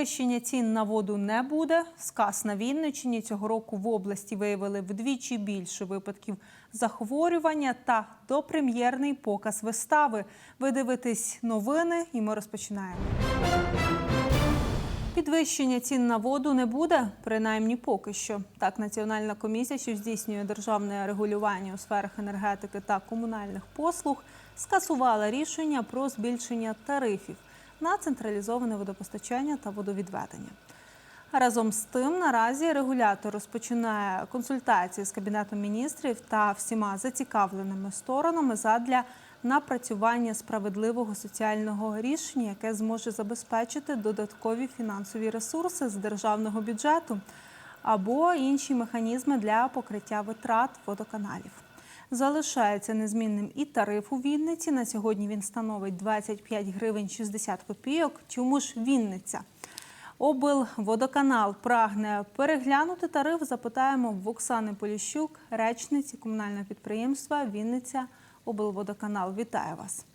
Підвищення цін на воду не буде. Сказ на Вінниччині цього року в області виявили вдвічі більше випадків захворювання та допрем'єрний показ вистави. Ви дивитесь новини, і ми розпочинаємо. Підвищення цін на воду не буде, принаймні поки що. Так, Національна комісія, що здійснює державне регулювання у сферах енергетики та комунальних послуг, скасувала рішення про збільшення тарифів на централізоване водопостачання та водовідведення. Разом з тим, наразі регулятор розпочинає консультації з кабінетом міністрів та всіма зацікавленими сторонами задля напрацювання справедливого соціального рішення, яке зможе забезпечити додаткові фінансові ресурси з державного бюджету або інші механізми для покриття витрат водоканалів. Залишається незмінним і тариф у Вінниці. На сьогодні він становить 25 гривень 60 копійок. Чому ж Вінниця? Облводоканал прагне переглянути тариф. Запитаємо в Оксани Поліщук, речниці комунального підприємства Вінниця облводоканал. Вітаю вас.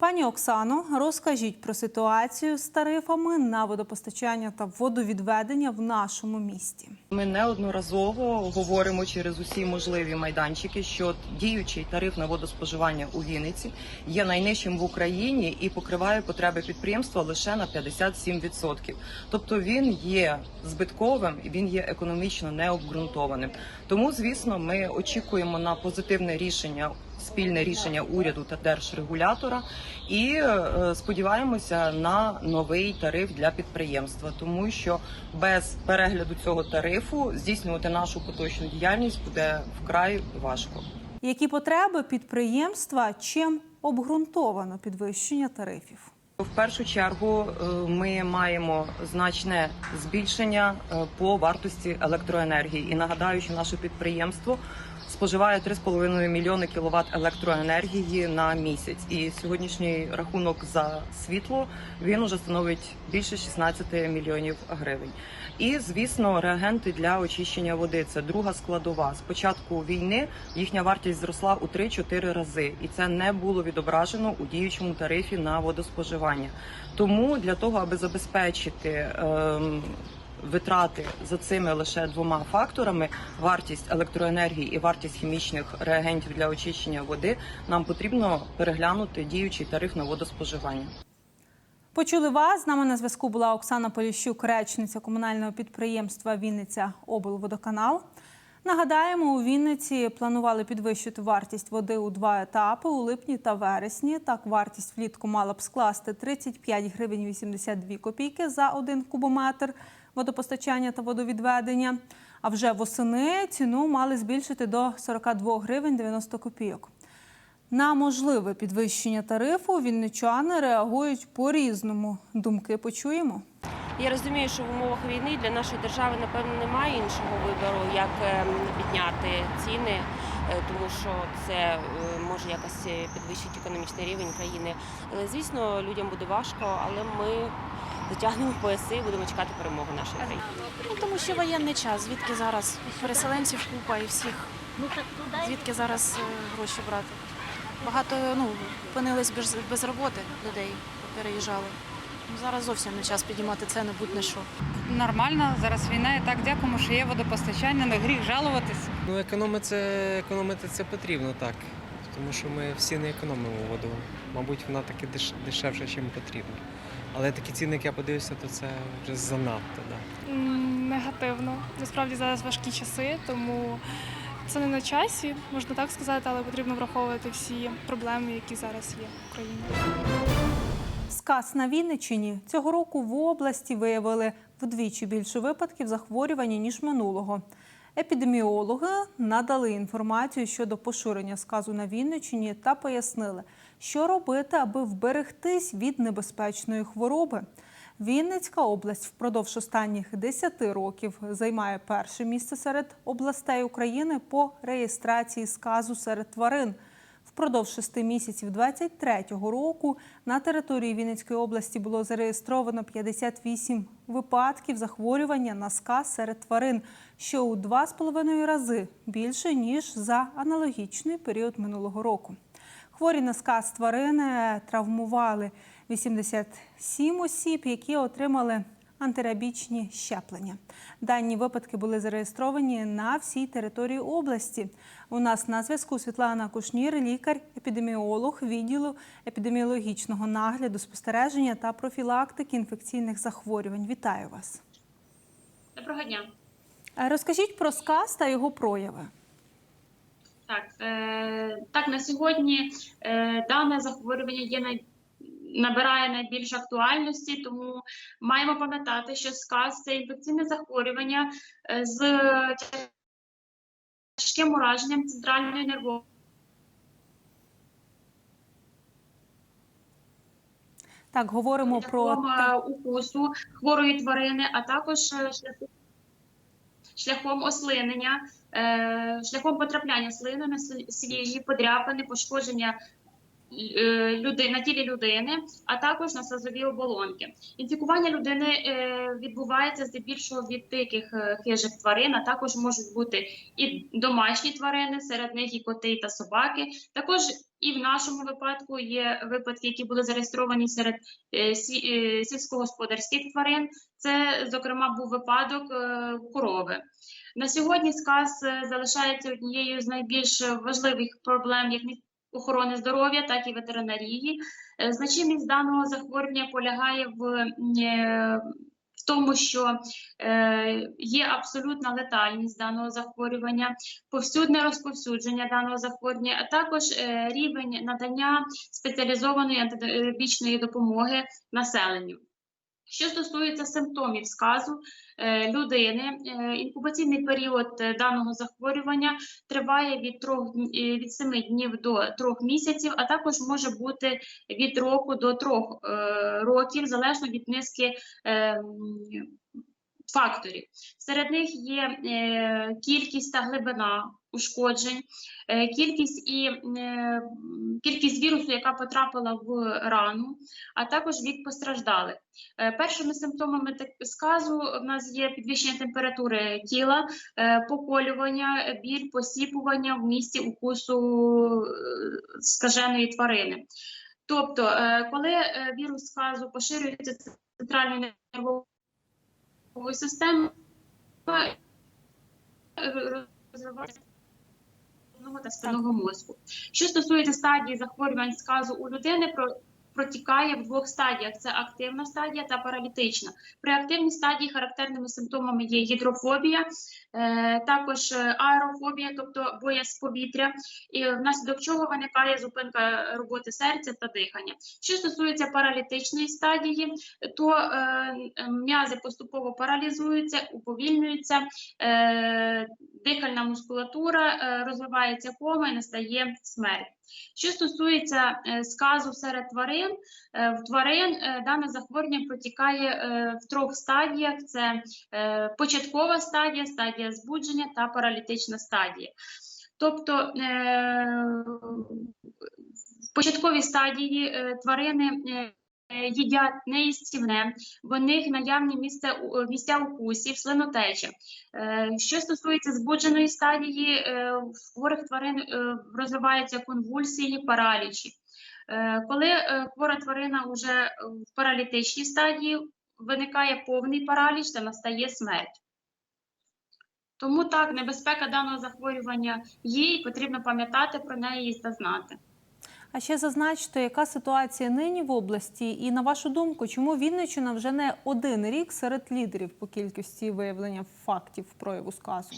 Пані Оксано, розкажіть про ситуацію з тарифами на водопостачання та водовідведення в нашому місті. Ми неодноразово говоримо через усі можливі майданчики, що діючий тариф на водоспоживання у Вінниці є найнижчим в Україні і покриває потреби підприємства лише на 57%. Тобто він є збитковим і він є економічно необґрунтованим. Тому, звісно, ми очікуємо на позитивне рішення. Спільне рішення уряду та держрегулятора, і е, сподіваємося на новий тариф для підприємства, тому що без перегляду цього тарифу здійснювати нашу поточну діяльність буде вкрай важко. Які потреби підприємства чим обґрунтовано підвищення тарифів? В першу чергу е, ми маємо значне збільшення е, по вартості електроенергії. І нагадаю, що наше підприємство споживає 3,5 мільйони кіловат електроенергії на місяць. І сьогоднішній рахунок за світло він уже становить більше 16 мільйонів гривень. І звісно, реагенти для очищення води це друга складова. З початку війни їхня вартість зросла у 3-4 рази, і це не було відображено у діючому тарифі на водоспоживання. Тому для того, аби забезпечити ем, витрати за цими лише двома факторами: вартість електроенергії і вартість хімічних реагентів для очищення води, нам потрібно переглянути діючий тариф на водоспоживання. Почули вас. З нами на зв'язку була Оксана Поліщук, речниця комунального підприємства Вінниця облводоканал. Нагадаємо, у Вінниці планували підвищити вартість води у два етапи у липні та вересні. Так, вартість влітку мала б скласти 35 гривень 82 копійки за один кубометр водопостачання та водовідведення. А вже восени ціну мали збільшити до 42 гривень 90 копійок. На можливе підвищення тарифу вінничани реагують по-різному. Думки почуємо. Я розумію, що в умовах війни для нашої держави, напевно, немає іншого вибору, як ем, підняти ціни, е, тому що це е, може якось е, підвищити економічний рівень країни. Звісно, людям буде важко, але ми затягнемо пояси і будемо чекати перемоги нашої країни. Ну, тому що воєнний час, звідки зараз переселенців купа і всіх, звідки зараз е, гроші брати. Багато ну, опинились без, без роботи людей, переїжджали. Ну, Зараз зовсім не час піднімати ціни, будь-не що. Нормально, зараз війна і так дякуємо, що є водопостачання, не гріх жалуватись. Ну, економити, економити це потрібно так. Тому що ми всі не економимо воду. Мабуть, вона таки деш, дешевша, ніж потрібно. Але такі ціни, як я подивився, то це вже занадто. Да. Негативно. Насправді зараз важкі часи, тому це не на часі, можна так сказати, але потрібно враховувати всі проблеми, які зараз є в Україні. Сказ на Вінниччині цього року в області виявили вдвічі більше випадків захворювання ніж минулого. Епідеміологи надали інформацію щодо поширення сказу на Вінниччині та пояснили, що робити, аби вберегтись від небезпечної хвороби. Вінницька область впродовж останніх 10 років займає перше місце серед областей України по реєстрації сказу серед тварин. Впродовж шести місяців 2023 року на території Вінницької області було зареєстровано 58 випадків захворювання на сказ серед тварин, що у два з половиною рази більше ніж за аналогічний період минулого року. Хворі на сказ тварини травмували 87 осіб, які отримали антирабічні щеплення. Дані випадки були зареєстровані на всій території області. У нас на зв'язку Світлана Кушнір, лікар-епідеміолог відділу епідеміологічного нагляду, спостереження та профілактики інфекційних захворювань. Вітаю вас. Доброго дня. Е, Розкажіть про сказ та його прояви. Так, е, так на сьогодні е, дане захворювання є. Набирає найбільш актуальності, тому маємо пам'ятати, що сказ це інфекційне захворювання е, з тяжким ураженням центральної нервової Так, говоримо про е, укусу хворої тварини, а також е, шляхом, шляхом ослинення, шляхом потрапляння слини на свіжі подряпини, пошкодження люди, на тілі людини, а також на слизові оболонки. Інфікування людини е, відбувається здебільшого від диких е, хижих тварин, а також можуть бути і домашні тварини, серед них і коти та собаки. Також і в нашому випадку є випадки, які були зареєстровані серед е, сі- е, сільськогосподарських тварин. Це, зокрема, був випадок е, корови. На сьогодні сказ е, залишається однією з найбільш важливих проблем як мі- охорони здоров'я, так і ветеринарії. Е, Значимість даного захворювання полягає в, е, в тому, що е, є абсолютна летальність даного захворювання, повсюдне розповсюдження даного захворювання, а також рівень надання спеціалізованої антибіологічної допомоги населенню. Що стосується симптомів сказу е, людини, е, інкубаційний період е, даного захворювання триває від, трьох, дн- е, від 7 днів до 3 місяців, а також може бути від року до 3 е, років, залежно від низки е, м, факторів. Серед них є е, кількість та глибина ушкоджень, е, кількість і е, кількість вірусу, яка потрапила в рану, а також вік постраждалих. Першими симптомами сказу в нас є підвищення температури тіла, поколювання, біль, посіпування в місці укусу скаженої тварини. Тобто, коли вірус сказу поширюється центральною нервовою системою, е, розвивається та спинного мозку. Що стосується стадії захворювань сказу у людини, про протікає в двох стадіях: це активна стадія та паралітична. При активній стадії характерними симптомами є гідрофобія, також е, аерофобія, тобто боязнь повітря, і внаслідок чого виникає зупинка роботи серця та дихання. Що стосується паралітичної стадії, то е, м'язи поступово паралізуються, уповільнюються, е, дихальна мускулатура е, розвивається кома і настає смерть. Що стосується е, сказу серед тварин, е, в тварин е, дане захворювання протікає е, в трьох стадіях: це е, початкова стадія, стадія збудження та паралітична стадія. Тобто е, в початковій стадії е, тварини е, е, їдять неїстівне, в них наявні місця, місця укусів, слинотеча. Е, Що стосується збудженої стадії, е, в хворих тварин е, розвиваються конвульсії, паралічі. Е, Коли е, хвора тварина вже в паралітичній стадії, виникає повний параліч та настає смерть. Тому так, небезпека даного захворювання є, і потрібно пам'ятати про неї та знати. А ще зазначте, яка ситуація нині в області, і на вашу думку, чому Вінниччина вже не один рік серед лідерів по кількості виявлення фактів прояву сказу?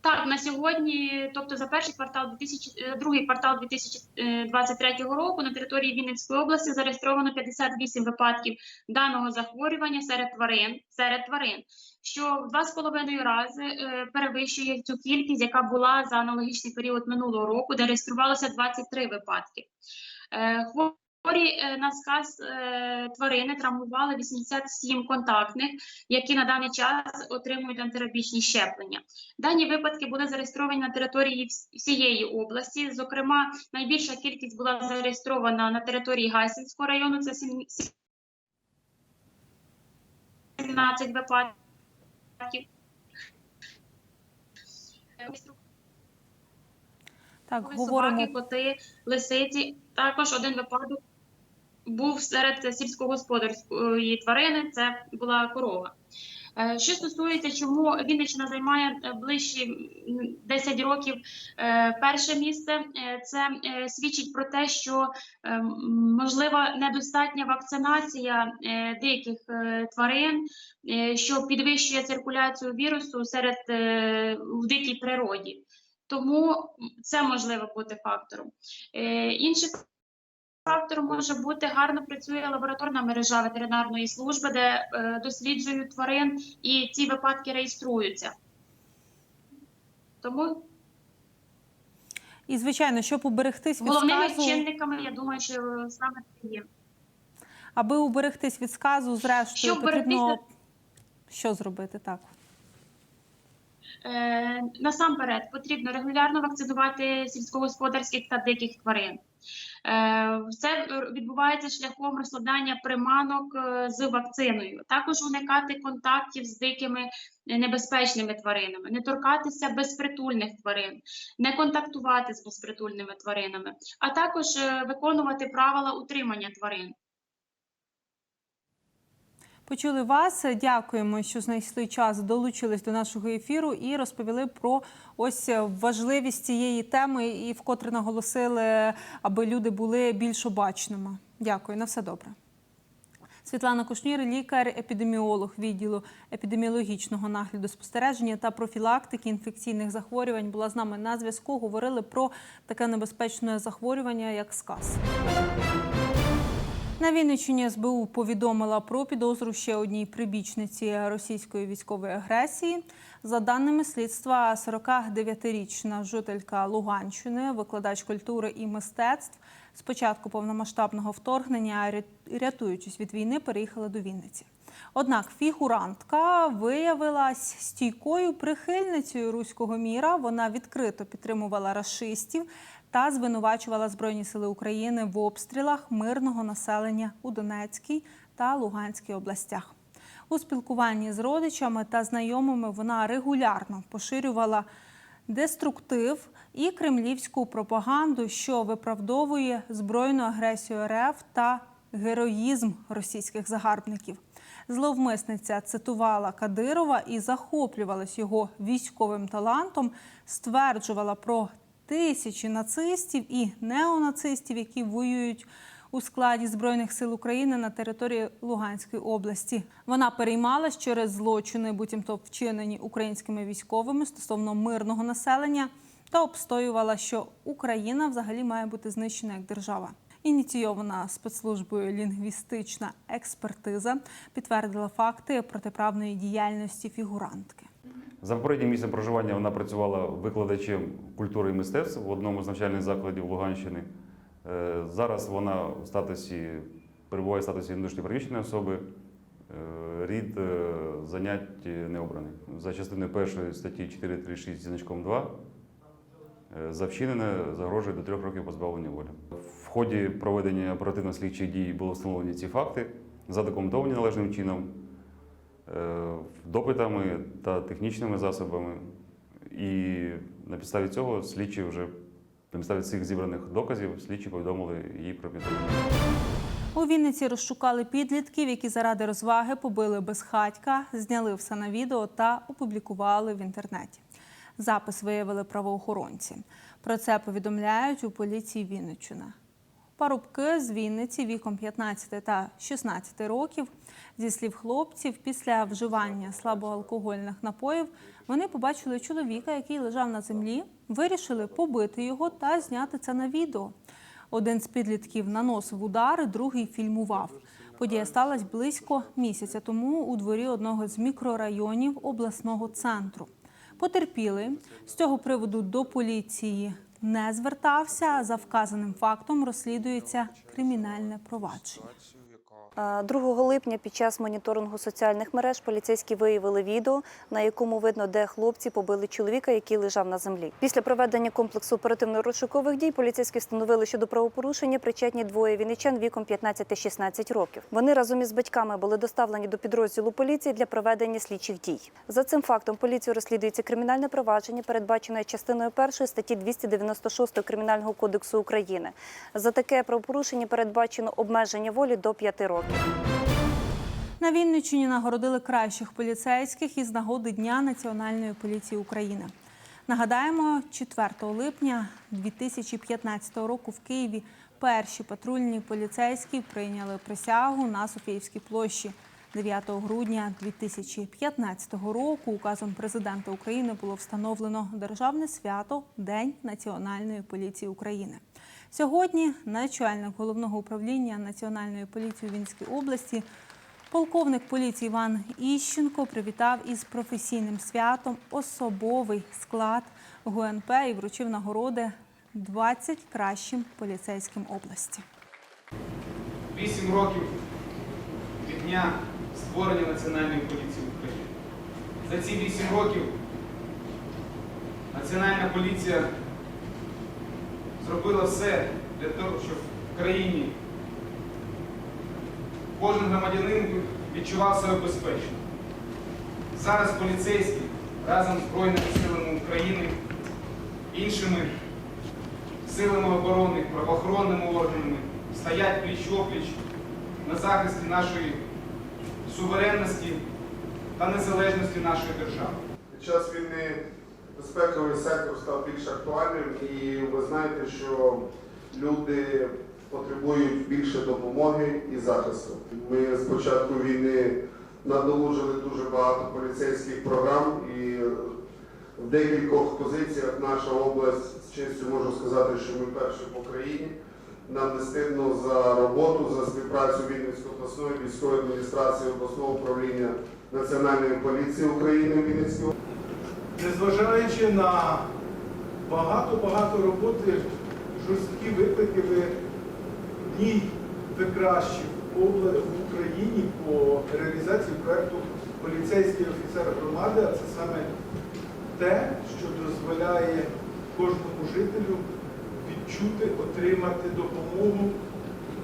Так, на сьогодні, тобто за перший квартал 2000, е, другий квартал 2023 року на території Вінницької області зареєстровано 58 випадків даного захворювання серед тварин, серед тварин, що в два з половиною рази е, перевищує цю кількість, яка була за аналогічний період минулого року, де реєструвалося 23 випадки. Хво- е, на сказ е, тварини травмували 87 контактних, які на даний час отримують антирабічні щеплення. Дані випадки були зареєстровані на території всієї області. Зокрема, найбільша кількість була зареєстрована на території Гайсинського району. Це сім- 17 випадків. Так, Собаки, коти, лисиці. Також один випадок був серед сільськогосподарської тварини. Це була корова. Е, Що стосується, чому Вінниччина займає е, ближчі 10 років е, перше місце, це свідчить про те, що можлива недостатня вакцинація деяких тварин, що підвищує циркуляцію вірусу серед в дикій природі. Тому це можливо бути фактором. Інший фактор може бути гарно працює лабораторна мережа ветеринарної служби, де е, досліджують тварин і ці випадки реєструються. Тому і звичайно, щоб уберегтись від головними сказу, чинниками, я думаю, що саме це є. аби уберегтись від сказу, зрештою Щоб потрібно уберегтися- що зробити так. Е, насамперед потрібно регулярно вакцинувати сільськогосподарських та диких тварин. Це відбувається шляхом розкладання приманок е, з вакциною. Також уникати контактів з дикими небезпечними тваринами, не торкатися безпритульних тварин, не контактувати з безпритульними тваринами, а також е, виконувати правила утримання тварин. Почули вас. Дякуємо, що знайшли час, долучились до нашого ефіру і розповіли про ось важливість цієї теми і вкотре наголосили, аби люди були більш обачними. Дякую, на все добре. Світлана Кушнір, лікар-епідеміолог відділу епідеміологічного нагляду спостереження та профілактики інфекційних захворювань, була з нами на зв'язку. Говорили про таке небезпечне захворювання, як сказ. На Вінниччині СБУ повідомила про підозру ще одній прибічниці російської військової агресії. За даними слідства, 49-річна жителька Луганщини, викладач культури і мистецтв, з початку повномасштабного вторгнення, ря- рятуючись від війни, переїхала до Вінниці. Однак фігурантка виявилась стійкою прихильницею руського міра. Вона відкрито підтримувала рашистів та звинувачувала Збройні сили України в обстрілах мирного населення у Донецькій та Луганській областях. У спілкуванні з родичами та знайомими вона регулярно поширювала деструктив і кремлівську пропаганду, що виправдовує збройну агресію РФ та героїзм російських загарбників. Зловмисниця цитувала Кадирова і захоплювалась його військовим талантом, стверджувала про тисячі нацистів і неонацистів, які воюють у складі збройних сил України на території Луганської області. Вона переймалась через злочини, буцімто вчинені українськими військовими стосовно мирного населення, та обстоювала, що Україна взагалі має бути знищена як держава. Ініційована спецслужбою лінгвістична експертиза підтвердила факти протиправної діяльності фігурантки. За попереднім місцем проживання вона працювала викладачем культури і мистецтв в одному з навчальних закладів Луганщини. Е, Зараз вона в статусі перебуває в статусі внутрішньопереміщеної особи. Е, Рід е, занять не обраний. За частиною першої статті 436 зі значком 2 е, за вчинене загрожує до трьох років позбавлення волі. В ході проведення оперативно-слідчих дій було встановлені ці факти, задокументовані належним чином допитами та технічними засобами. І на підставі цього слідчі вже на підставі цих зібраних доказів слідчі повідомили її про підозру. У Вінниці розшукали підлітків, які заради розваги побили безхатька, зняли все на відео та опублікували в інтернеті. Запис виявили правоохоронці. Про це повідомляють у поліції Вінниччини. Парубки з Вінниці віком 15 та 16 років. Зі слів хлопців, після вживання слабоалкогольних напоїв вони побачили чоловіка, який лежав на землі, вирішили побити його та зняти це на відео. Один з підлітків наносив удари, другий фільмував. Подія сталася близько місяця тому у дворі одного з мікрорайонів обласного центру. Потерпіли з цього приводу до поліції не звертався. За вказаним фактом розслідується кримінальне провадження. Е, 2 липня під час моніторингу соціальних мереж поліцейські виявили відео, на якому видно, де хлопці побили чоловіка, який лежав на землі. Після проведення комплексу оперативно-розшукових дій поліцейські встановили, що до правопорушення причетні двоє вінничан віком 15-16 років. Вони разом із батьками були доставлені до підрозділу поліції для проведення слідчих дій. За цим фактом поліцією розслідується кримінальне провадження, передбачене частиною першої статті 296 Кримінального кодексу України. За таке правопорушення передбачено обмеження волі до 5 років. На Вінниччині нагородили кращих поліцейських із нагоди Дня Національної поліції України. Нагадаємо, 4 липня 2015 року в Києві перші патрульні поліцейські прийняли присягу на Софіївській площі. 9 грудня 2015 року указом президента України було встановлено державне свято День Національної поліції України. Сьогодні начальник головного управління Національної поліції у Вінській області Полковник поліції Іван Іщенко привітав із професійним святом особовий склад ГУНП і вручив нагороди 20 кращим поліцейським області. Вісім років від дня створення Національної поліції України. За ці вісім років Національна поліція зробила все для того, щоб в країні кожен громадянин відчував себе безпечно. Зараз поліцейські разом з Збройними силами України, іншими силами оборони, правоохоронними органами стоять пліч-опліч на захисті нашої суверенності та незалежності нашої держави. Під час війни безпековий сектор став більш актуальним, і ви знаєте, що люди потребують більше допомоги і захисту. Ми з початку війни надолужили дуже багато поліцейських програм, і в декількох позиціях наша область з честю можу сказати, що ми перші по країні. Нам не стидно за роботу, за співпрацю Вінницької обласної військової адміністрації обласного управління Національної поліції України в Вінницькій Незважаючи на багато-багато роботи, жорсткі виклики, ви одній ви кращі в Україні по реалізації проєкту поліцейський офіцер громади, а це саме те, що дозволяє кожному жителю відчути, отримати допомогу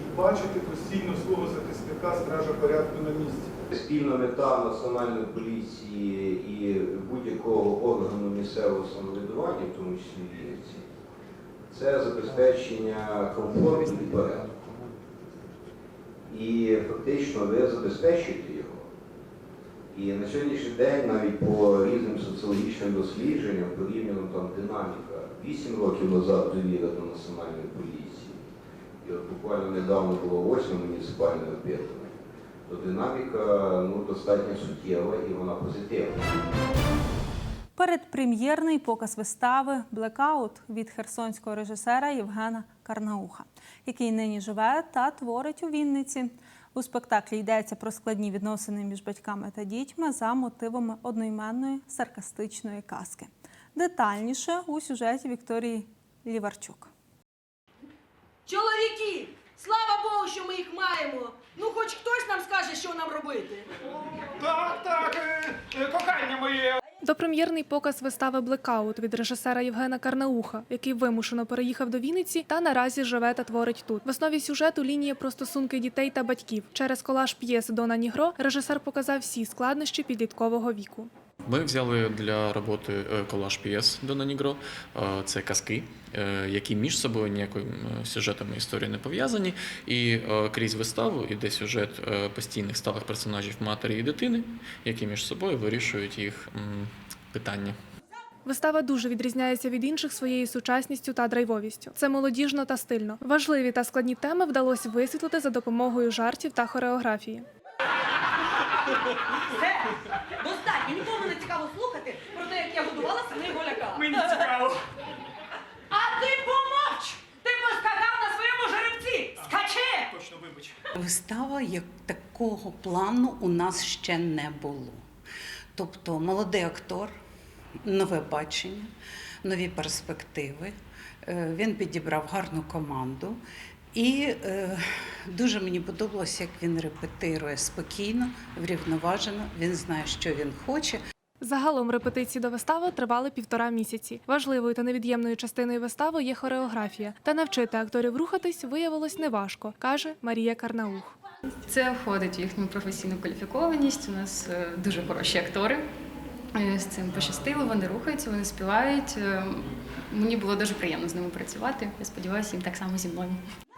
і бачити постійно свого захисника стража порядку на місці. Спільна мета Національної поліції і будь-якого органу місцевого самоврядування, в тому числі Вінниці, це забезпечення комфорту і порядку. І фактично ви забезпечуєте його. І на сьогоднішній день навіть по різним соціологічним дослідженням порівняно там динаміка 8 років назад довіра до національної поліції. І от буквально недавно було 8 муніципальне опитування то динаміка ну, достатньо суттєва і вона позитивна. Передпрем'єрний показ вистави Блекаут від херсонського режисера Євгена Карнауха, який нині живе та творить у Вінниці. У спектаклі йдеться про складні відносини між батьками та дітьми за мотивами одноіменної саркастичної казки. Детальніше у сюжеті Вікторії Ліварчук. Чоловіки, слава Богу, що ми їх маємо. Скаже, що нам робити. Так, так, кохання моє. Допрем'єрний показ вистави Блекаут від режисера Євгена Карнауха, який вимушено переїхав до Вінниці та наразі живе та творить тут. В основі сюжету лінія про стосунки дітей та батьків. Через колаж п'єс Дона Нігро режисер показав всі складнощі підліткового віку. Ми взяли для роботи е, колаж п'єс Дона Нігро. Е, Це казки, е, які між собою ніяким е, сюжетом і історією не пов'язані. І крізь виставу іде сюжет постійних сталих персонажів матері і дитини, які між собою вирішують їх питання. Вистава дуже відрізняється від інших своєю сучасністю та драйвовістю. Це молодіжно та стильно. Важливі та складні теми вдалося висвітлити за допомогою жартів та хореографії. Вистава як такого плану у нас ще не було. Тобто молодий актор, нове бачення, нові перспективи. Е, Він підібрав гарну команду. І е, дуже мені подобалося, як він репетирує спокійно, врівноважено. Він знає, що він хоче. Загалом репетиції до вистави тривали півтора місяці. Важливою та невід'ємною частиною вистави є хореографія. Та навчити акторів рухатись виявилось неважко, каже Марія Карнаух. Це входить в їхню професійну кваліфікованість. У нас е, дуже хороші актори. Е, З цим пощастило, вони рухаються, вони співають. Е, Мені було дуже приємно з ними працювати. Я сподіваюся, їм так само зі мною.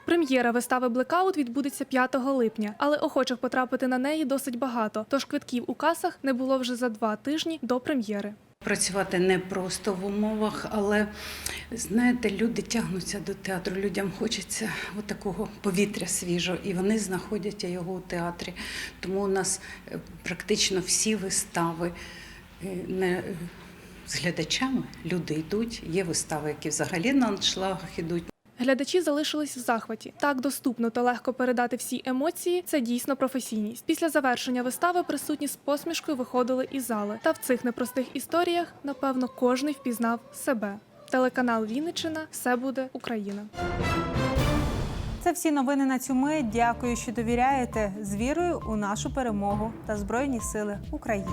Прем'єра вистави Блекаут відбудеться 5 липня, але охочих потрапити на неї досить багато. Тож квитків у касах не було вже за два тижні до прем'єри. Працювати не просто в умовах, але знаєте, люди тягнуться до театру. Людям хочеться такого повітря свіжого, і вони знаходять його у театрі. Тому у нас е, практично всі вистави е, не е, з глядачами. Люди йдуть. Є вистави, які взагалі на аншлагах ідуть. Глядачі залишились в захваті. Так доступно та легко передати всі емоції. Це дійсно професійність. Після завершення вистави присутні з посмішкою виходили із зали. Та в цих непростих історіях, напевно, кожний впізнав себе. Телеканал Вінниччина все буде Україна. Це всі новини на цю мить. Дякую, що довіряєте з вірою у нашу перемогу та Збройні Сили України.